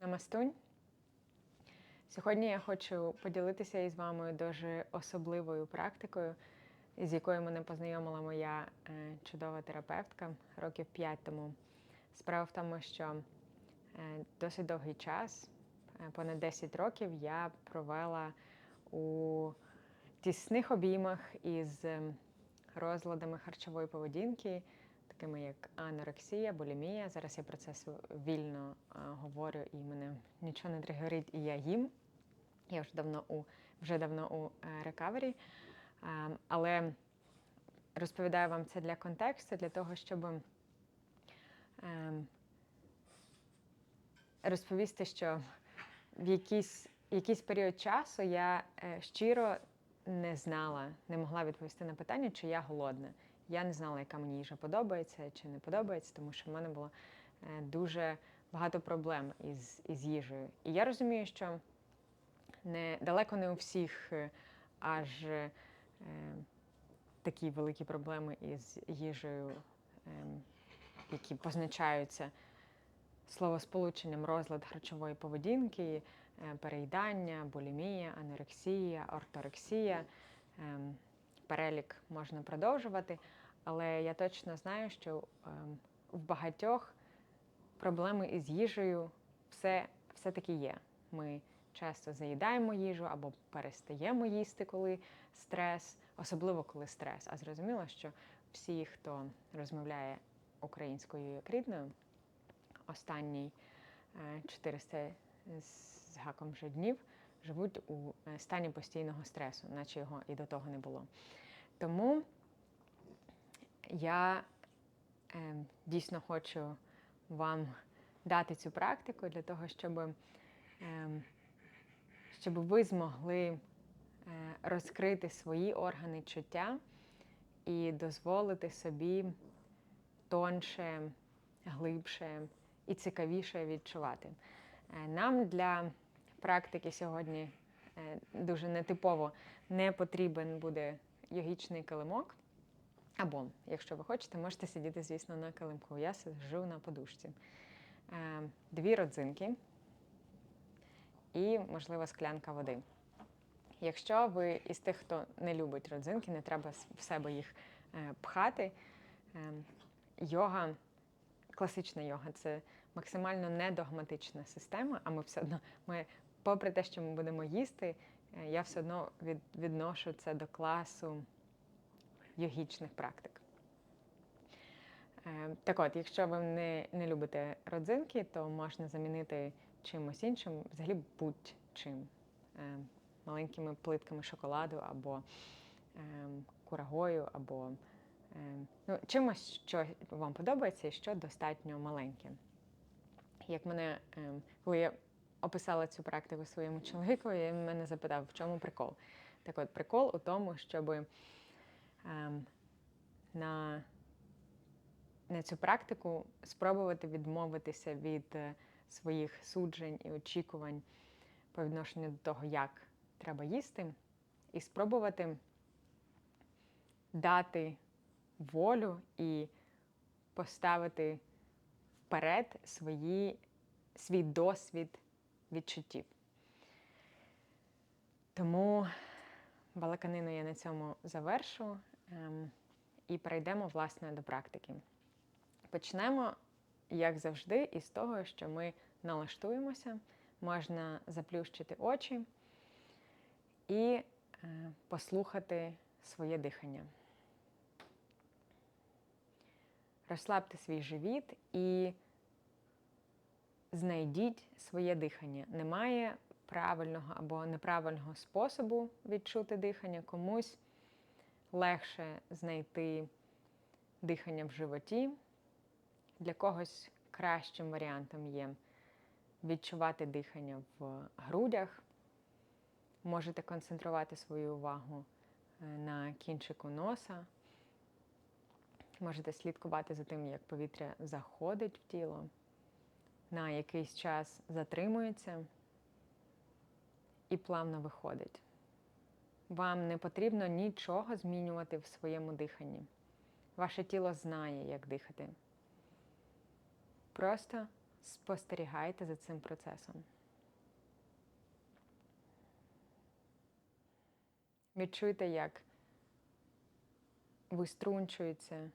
Намастунь. Сьогодні я хочу поділитися із вами дуже особливою практикою, з якою мене познайомила моя е, чудова терапевтка років 5 тому. Справа в тому, що е, досить довгий час, е, понад 10 років, я провела у тісних обіймах із е, розладами харчової поведінки, такими як анорексія, булімія. Зараз я про це вільно говорю і мене нічого не тригерить, і я їм. Я вже давно у вже давно у е, рекавері. Але розповідаю вам це для контексту, для того, щоб ем, розповісти, що в якийсь, якийсь період часу я е, щиро не знала, не могла відповісти на питання, чи я голодна. Я не знала, яка мені їжа подобається чи не подобається, тому що в мене було е, дуже багато проблем із, із їжею. І я розумію, що не, далеко не у всіх е, аж е, такі великі проблеми із їжею, е, які позначаються словосполученням розлад харчової поведінки, е, переїдання, булімія, анорексія, орторексія. Ем, Перелік можна продовжувати, але я точно знаю, що ем, в багатьох проблеми із їжею все, все-таки є. Ми часто заїдаємо їжу або перестаємо їсти, коли стрес, особливо коли стрес. А зрозуміло, що всі, хто розмовляє українською як рідною, останні е, 400 з гаком вже днів живуть у е, стані постійного стресу, наче його і до того не було. Тому я е, дійсно хочу вам дати цю практику для того, щоб, е, щоб ви змогли е, розкрити свої органи чуття і дозволити собі тонше, глибше і цікавіше відчувати. Е, Нам для практики сьогодні е, дуже нетипово не потрібен буде йогічний килимок. Або, якщо ви хочете, можете сидіти, звісно, на килимку. Я сиджу на подушці. Е, Дві родзинки і, можливо, склянка води. Якщо ви із тих, хто не любить родзинки, не треба в себе їх е, пхати. Е, Йога, класична йога це максимально недогматична система, а ми все одно, ми, попри те, що ми будемо їсти, я все одно від, відношу це до класу йогічних практик. Е, Так от, якщо ви не, не любите родзинки, то можна замінити чимось іншим, взагалі будь-чим. Е, Маленькими плитками шоколаду або е, курагою, або ну, чимось, що вам подобається і що достатньо маленьке. Як мене, коли я описала цю практику своєму чоловікові, він мене запитав, в чому прикол. Так от, прикол у тому, щоб ем, на, на цю практику спробувати відмовитися від е, своїх суджень і очікувань по відношенню до того, як треба їсти, і спробувати дати волю і поставити вперед свої, свій досвід відчуттів. Тому балаканину я на цьому завершу ем, і перейдемо власне до практики. Почнемо, як завжди, із того, що ми налаштуємося, можна заплющити очі і е, послухати своє дихання. Розслабте свій живіт і знайдіть своє дихання. Немає правильного або неправильного способу відчути дихання. Комусь легше знайти дихання в животі. Для когось кращим варіантом є відчувати дихання в грудях. Можете концентрувати свою увагу е, на кінчику носа. Можете слідкувати за тим, як повітря заходить в тіло, на якийсь час затримується і плавно виходить. Вам не потрібно нічого змінювати в своєму диханні. Ваше тіло знає, як дихати. Просто Спостерігайте за цим процесом. Відчуйте, як виструнчується,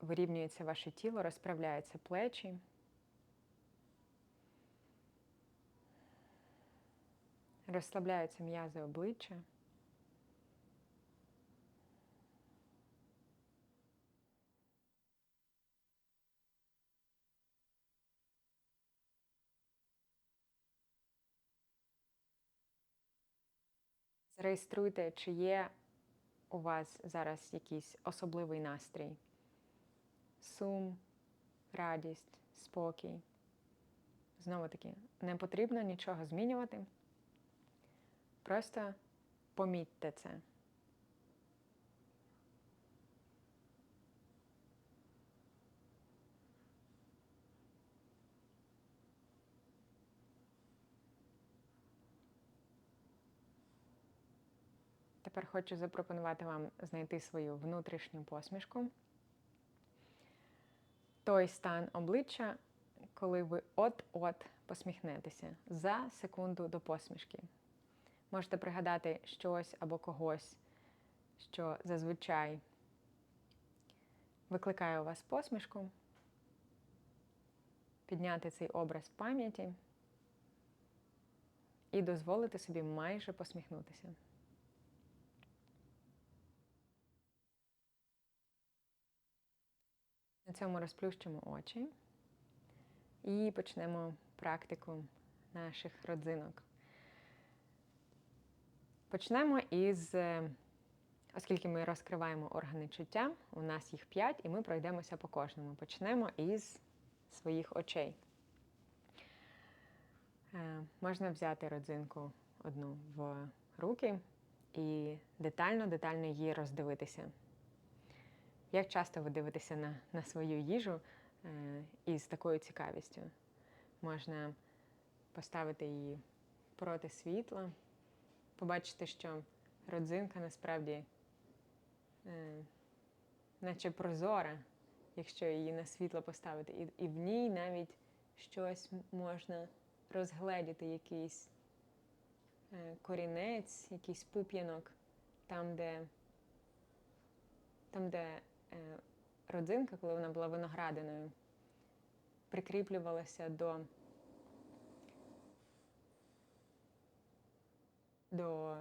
вирівнюється ваше тіло, розправляються плечі. Розслабляються м'язи обличчя. Зареєструйте, чи є у вас зараз якийсь особливий настрій. Сум, радість, спокій. Знову таки, не потрібно нічого змінювати. Просто помітьте це. Тепер хочу запропонувати вам знайти свою внутрішню посмішку. Той стан обличчя, коли ви от-от посміхнетеся за секунду до посмішки. Можете пригадати щось або когось, що зазвичай викликає у вас посмішку, підняти цей образ в пам'яті і дозволити собі майже посміхнутися. На цьому розплющимо очі і почнемо практику наших родзинок. Почнемо із, е, оскільки ми розкриваємо органи чуття, у нас їх п'ять, і ми пройдемося по кожному. Почнемо із своїх очей. Е, можна взяти родзинку одну в руки і детально-детально її роздивитися. Як часто ви дивитеся на на свою їжу е, із такою цікавістю? Можна поставити її проти світла, побачити, що родзинка насправді е, наче прозора, якщо її на світло поставити, і, і в ній навіть щось можна розгледіти, якийсь е, корінець, якийсь пуп'янок, там, де, там, де Е, родзинка, коли вона була виноградиною, прикріплювалася до до,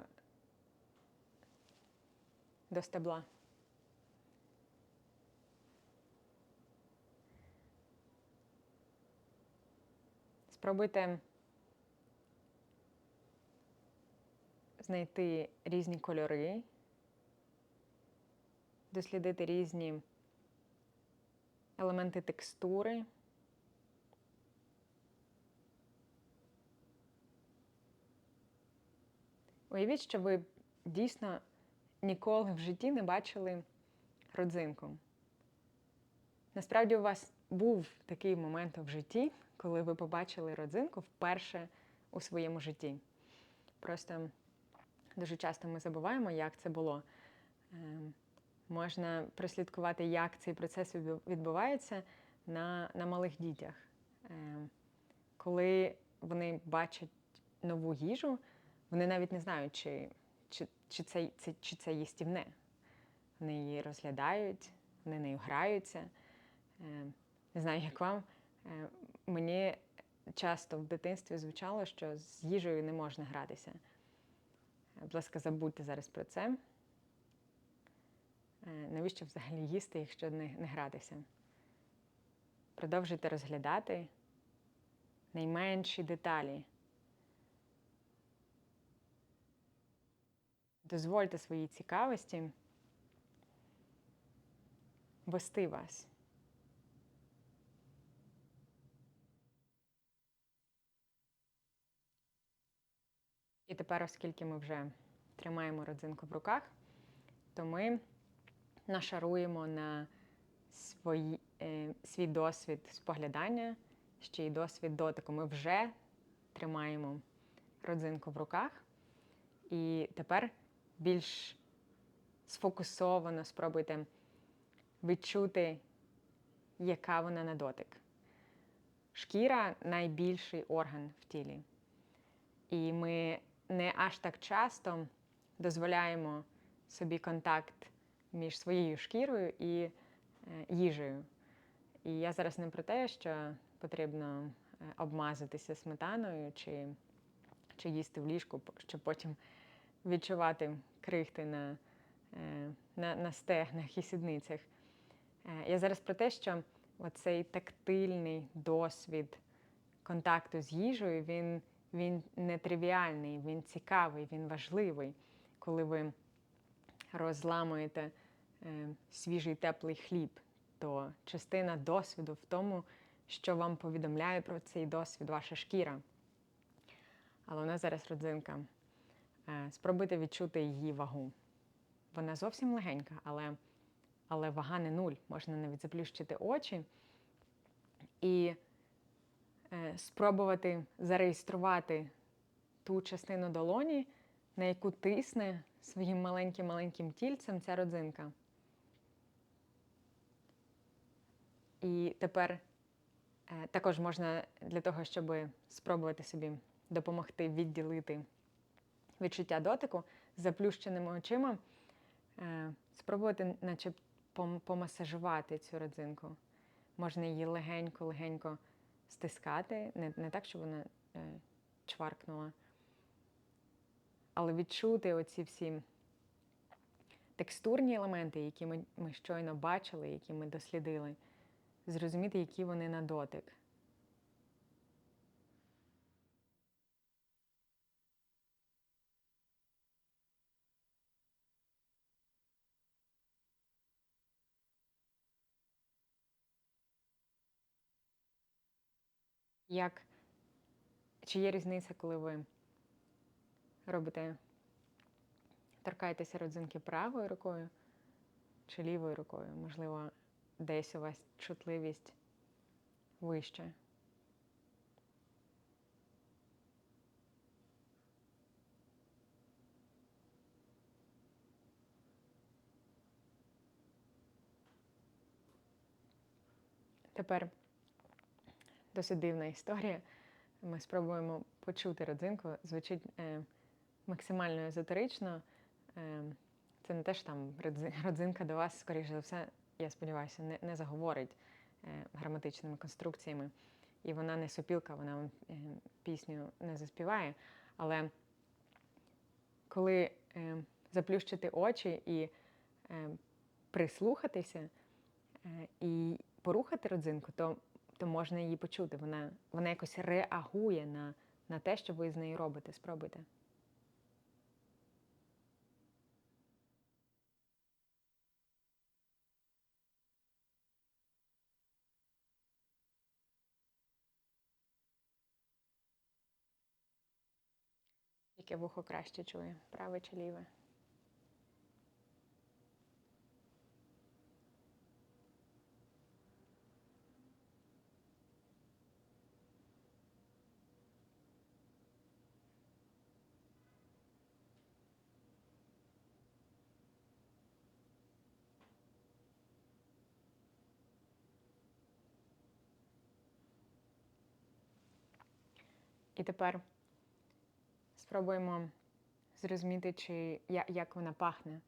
до стебла. Спробуйте знайти різні кольори дослідити різні елементи текстури. Уявіть, що ви дійсно ніколи в житті не бачили родзинку. Насправді, у вас був такий момент в житті, коли ви побачили родзинку вперше у своєму житті. Просто дуже часто ми забуваємо, як це було. Ем, Можна прослідкувати, як цей процес відбувається на на малих дітях. Ем, коли вони бачать нову їжу, вони навіть не знають, чи чи, чи, це це, чи це їстівне. Вони її розглядають, вони нею граються. Ем, не знаю, як вам. Ем, мені часто в дитинстві звучало, що з їжею не можна гратися. Будь ласка, забудьте зараз про це. Е, навіщо взагалі їсти, якщо не, не гратися? Продовжуйте розглядати найменші деталі. Дозвольте своїй цікавості вести вас. І тепер, оскільки ми вже тримаємо родзинку в руках, то ми нашаруємо на свої, е, свій досвід споглядання, ще й досвід дотику. Ми вже тримаємо родзинку в руках. І тепер більш сфокусовано спробуйте відчути, яка вона на дотик. шкіра найбільший орган в тілі. І ми не аж так часто дозволяємо собі контакт між своєю шкірою і е, їжею. І я зараз не про те, що потрібно е, обмазатися сметаною чи, чи їсти в ліжку, щоб потім відчувати крихти на, е, на, на стегнах і сідницях. Е, Я зараз про те, що оцей тактильний досвід контакту з їжею, він, він нетривіальний, він цікавий, він важливий, коли ви розламуєте е, свіжий теплий хліб, то частина досвіду в тому, що вам повідомляє про цей досвід ваша шкіра. Але у нас зараз родзинка. Е, Спробуйте відчути її вагу. Вона зовсім легенька, але, але вага не нуль. Можна навіть заплющити очі і е, спробувати зареєструвати ту частину долоні, на яку тисне своїм маленьким-маленьким тільцем ця родзинка. І тепер е, також можна для того, щоб спробувати собі допомогти відділити відчуття дотику з заплющеними очима, е, спробувати, наче помасажувати цю родзинку. Можна її легенько-легенько стискати, не, не так, щоб вона е, чваркнула, але відчути оці всі текстурні елементи, які ми, ми щойно бачили, які ми дослідили, зрозуміти, які вони на дотик. Як чи є різниця, коли ви робите, торкаєтеся родзинки правою рукою чи лівою рукою? Можливо, десь у вас чутливість вища. Тепер досить дивна історія. Ми спробуємо почути родзинку. Звучить е, максимально езотерично. Е, це не те, що там родзинка до вас, скоріше за все, я сподіваюся, не, не заговорить е, граматичними конструкціями. І вона не сопілка, вона вам е, пісню не заспіває. Але коли е, заплющити очі і е, прислухатися е, і порухати родзинку, то то можна її почути. Вона, вона якось реагує на, на те, що ви з нею робите. Спробуйте. Яке вухо краще чує, праве чи ліве? І тепер спробуємо зрозуміти, чи, як вона пахне.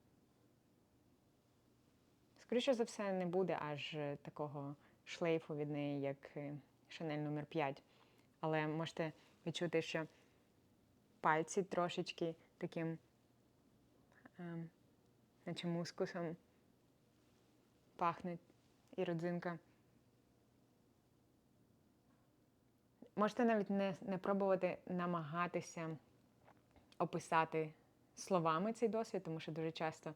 Скоріше за все, не буде аж е, такого шлейфу від неї, як Шанель номер 5. Але можете відчути, що пальці трошечки таким, ем, наче мускусом пахнуть і родзинка. Можете навіть не, не пробувати намагатися описати словами цей досвід, тому що дуже часто,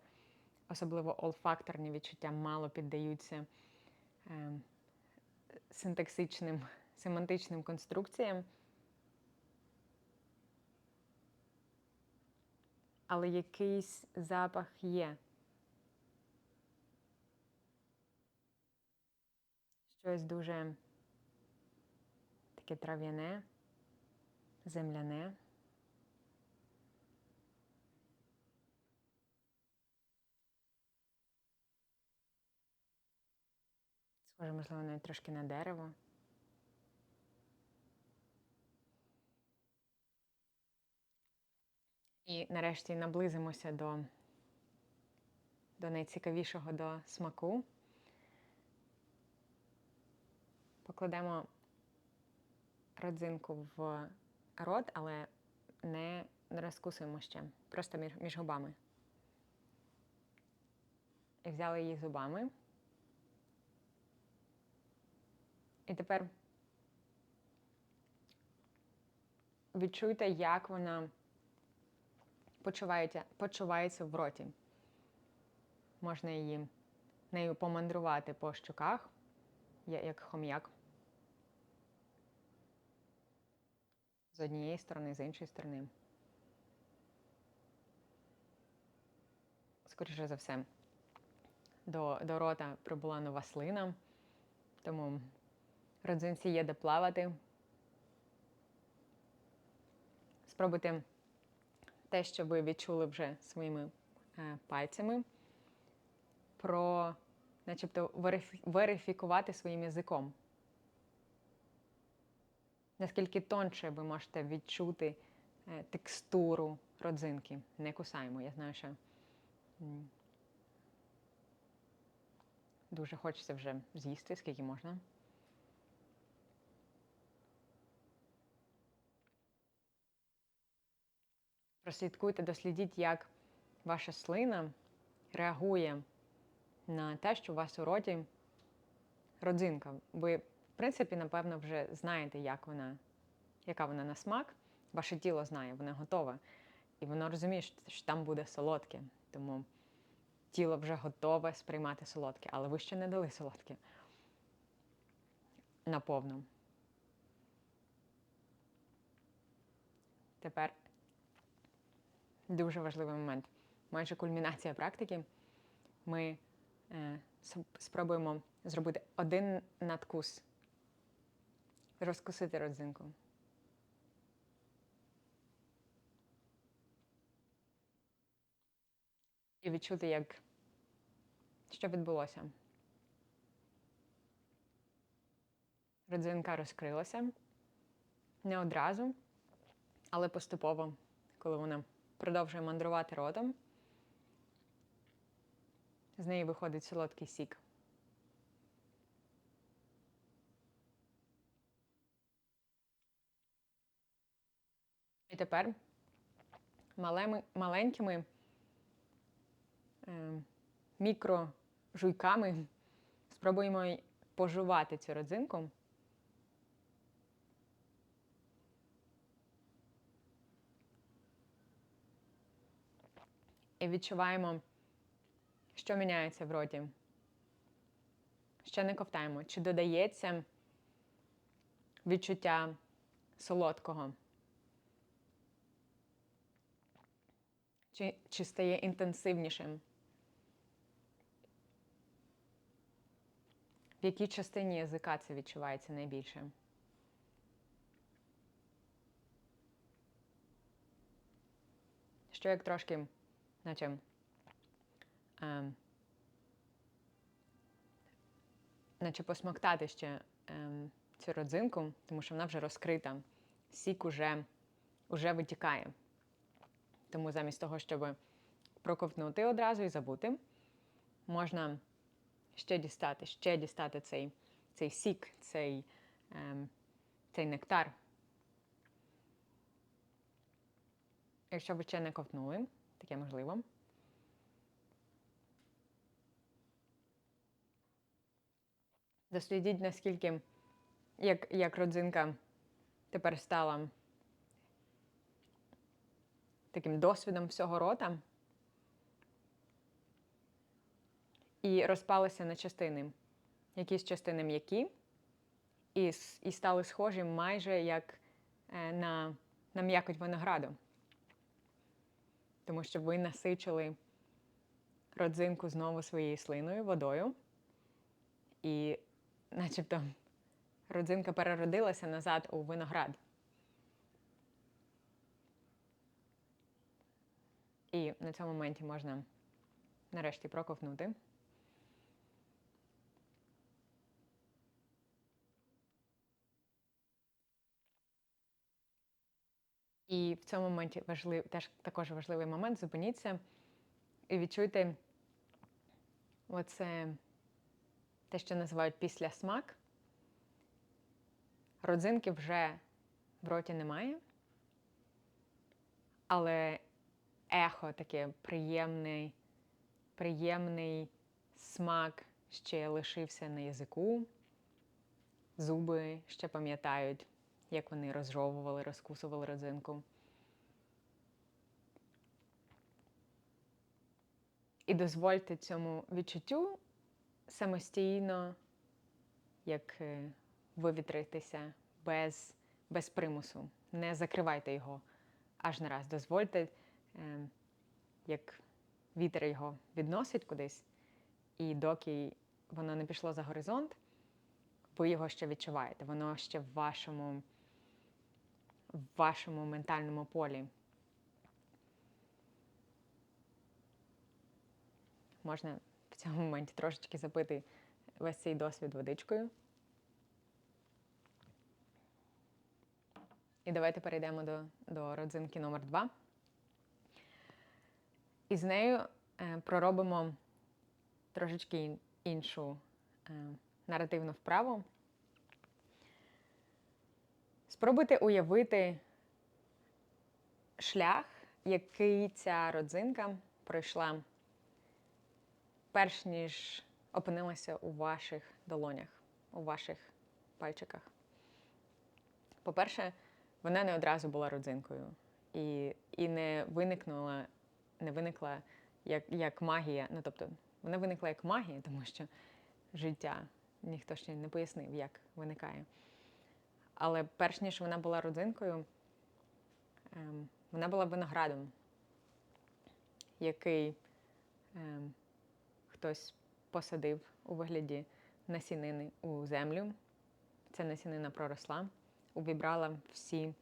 особливо олфакторні відчуття, мало піддаються е, синтаксичним, семантичним конструкціям. Але якийсь запах є. Щось дуже трошки трав'яне, земляне. Схоже, можливо, навіть трошки на дерево. І нарешті наблизимося до до найцікавішого до смаку. Покладемо родзинку в рот, але не розкусуємо ще, просто між, губами. І взяли її зубами. І тепер відчуйте, як вона почувається, почувається в роті. Можна її нею помандрувати по щоках, як хом'як. З однієї сторони, з іншої сторони. Скоріше за все, до, до рота прибула нова слина, тому родзинці є де плавати. Спробуйте те, що ви відчули вже своїми е, пальцями, про, начебто, верифікувати своїм язиком. Наскільки тонше ви можете відчути е, текстуру родзинки. Не кусаємо. Я знаю, що дуже хочеться вже з'їсти, скільки можна. Прослідкуйте, дослідіть, як ваша слина реагує на те, що у вас у роті родзинка. Ви, в принципі, напевно, вже знаєте, як вона, яка вона на смак. Ваше тіло знає, воно готове. І воно розуміє, що там буде солодке. Тому тіло вже готове сприймати солодке, але ви ще не дали солодке наповну. Тепер дуже важливий момент. Майже кульмінація практики. Ми е, спробуємо зробити один надкус, розкусити родзинку. І відчути, як що відбулося. Родзинка розкрилася не одразу, але поступово, коли вона продовжує мандрувати ротом. З неї виходить солодкий сік. І тепер малими, маленькими е, мікрожуйками спробуємо пожувати цю родзинку. І відчуваємо, що міняється в роті. Ще не ковтаємо. Чи додається відчуття солодкого? Чи, чи стає інтенсивнішим? В якій частині язика це відчувається найбільше? Що як трошки наче е, наче посмоктати ще е, цю родзинку, тому що вона вже розкрита, сік уже, уже витікає. Тому замість того, щоб проковтнути одразу і забути, можна ще дістати, ще дістати цей цей сік, цей, е, цей нектар. Якщо ви ще не ковтнули, таке можливо. Дослідіть, наскільки як, як родзинка тепер стала таким досвідом всього рота і розпалися на частини. Якісь частини м'які, і і стали схожі майже як е, на, на м'якоть винограду тому що ви насичили родзинку знову своєю слиною, водою, і начебто родзинка переродилася назад у виноград. І на цьому моменті можна нарешті проковтнути. І в цьому моменті важлив, теж також важливий момент. Зупиніться і відчуйте оце те, що називають післясмак. Родзинки вже в роті немає, але ехо таке приємний, приємний смак ще лишився на язику. Зуби ще пам'ятають, як вони розжовували, розкусували родзинку. І дозвольте цьому відчуттю самостійно, як е, вивітритися без, без примусу. Не закривайте його аж нараз. Дозвольте, як вітер його відносить кудись, і доки воно не пішло за горизонт, ви його ще відчуваєте. Воно ще в вашому, в вашому ментальному полі. Можна в цьому моменті трошечки запити весь цей досвід водичкою. І давайте перейдемо до, до родзинки номер 2 І з нею е, проробимо трошечки іншу е, наративну вправу. Спробуйте уявити шлях, який ця родзинка пройшла, перш ніж опинилася у ваших долонях, у ваших пальчиках. По-перше, вона не одразу була родзинкою і і не виникнула, не виникла як як магія. Ну, тобто, вона виникла як магія, тому що життя ніхто ще не пояснив, як виникає. Але перш ніж вона була родзинкою, ем, вона була виноградом, який ем, хтось посадив у вигляді насінини у землю. Ця насінина проросла, увібрала всі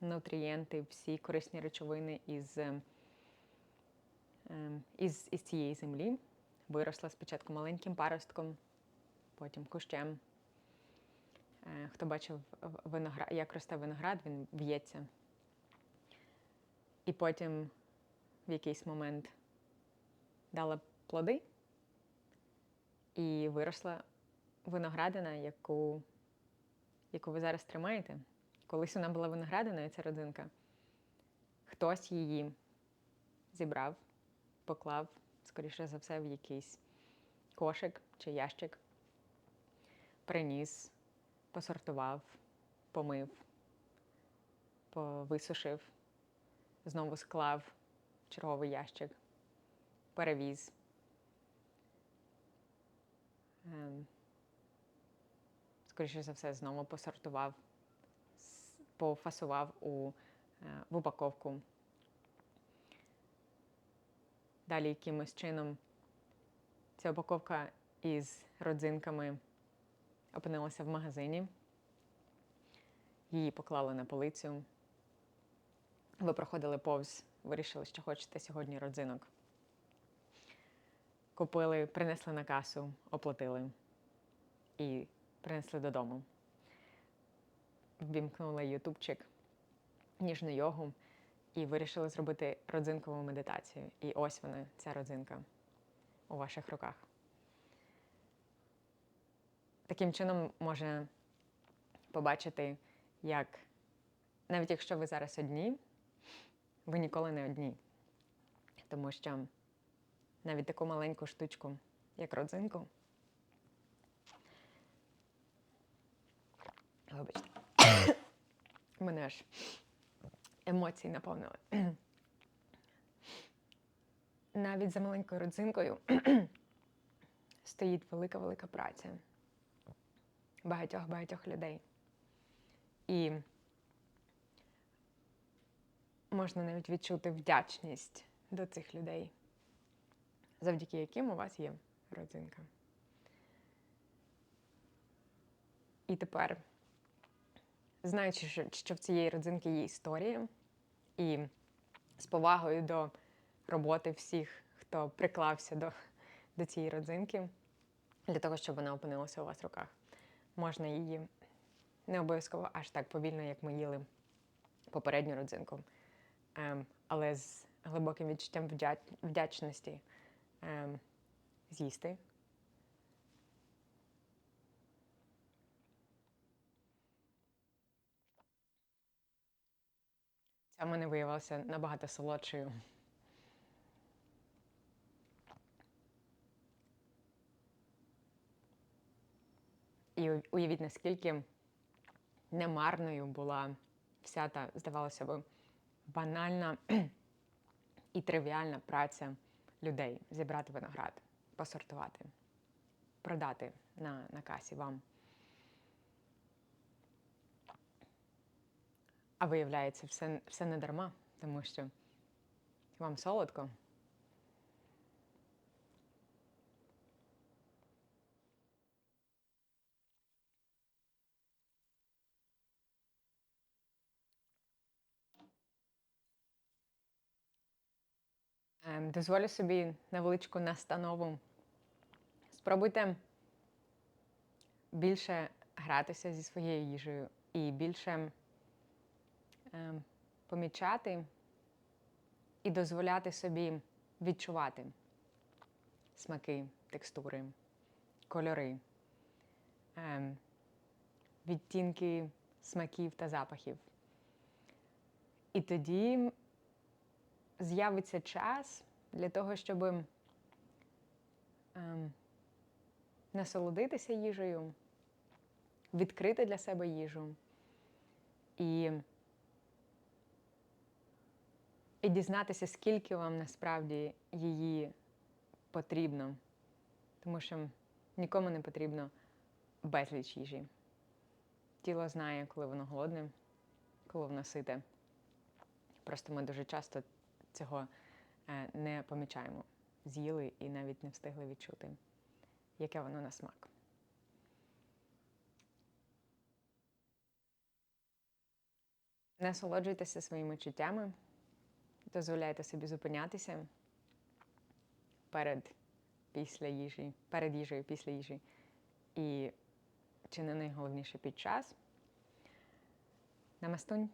нутрієнти, всі корисні речовини із, із, із цієї землі. Виросла спочатку маленьким паростком, потім кущем. Е, хто бачив виноград, як росте виноград, він в'ється. І потім в якийсь момент дала плоди і виросла виноградина, яку яку ви зараз тримаєте. Колись вона була виноградиною, ця родинка. Хтось її зібрав, поклав, скоріше за все, в якийсь кошик чи ящик, приніс посортував, помив, повисушив, знову склав в черговий ящик, перевіз. Ем, скоріше за все, знову посортував, пофасував у, е, в упаковку. Далі якимось чином ця упаковка із родзинками опинилася в магазині, її поклали на полицю. Ви проходили повз, вирішили, що хочете сьогодні родзинок. Купили, принесли на касу, оплатили і принесли додому. Ввімкнули ютубчик, ніжну йогу і вирішили зробити родзинкову медитацію. І ось вона, ця родзинка у ваших руках. Таким чином може побачити, як навіть якщо ви зараз одні, ви ніколи не одні. Тому що навіть таку маленьку штучку, як родзинку, вибачте, мене аж емоції наповнили. Навіть за маленькою родзинкою стоїть велика-велика праця багатьох-багатьох людей. І можна навіть відчути вдячність до цих людей, завдяки яким у вас є родзинка. І тепер, знаючи, що в цієї родзинки є історія, і з повагою до роботи всіх, хто приклався до, до цієї родзинки, для того, щоб вона опинилася у вас в руках можна її не обов'язково аж так повільно, як ми їли попередню родзинку. Ем, але з глибоким відчуттям вдячності ем, з'їсти. Ця мене виявилася набагато солодшою. І уявіть, наскільки немарною була вся та, здавалося б, банальна і тривіальна праця людей зібрати виноград, посортувати, продати на, на касі вам. А виявляється, все, все не дарма, тому що вам солодко. Ем, Дозволю собі невеличку настанову. Спробуйте більше гратися зі своєю їжею і більше помічати і дозволяти собі відчувати смаки, текстури, кольори, ем, відтінки смаків та запахів. І тоді з'явиться час для того, щоб ем, насолодитися їжею, відкрити для себе їжу і, і дізнатися, скільки вам насправді її потрібно. Тому що нікому не потрібно безліч їжі. Тіло знає, коли воно голодне, коли воно сите. Просто ми дуже часто цього е, не помічаємо. З'їли і навіть не встигли відчути, яке воно на смак. Насолоджуйтеся своїми чуттями, дозволяйте собі зупинятися перед після їжі, перед їжею, після їжі. І чи не найголовніше під час. Намастунь.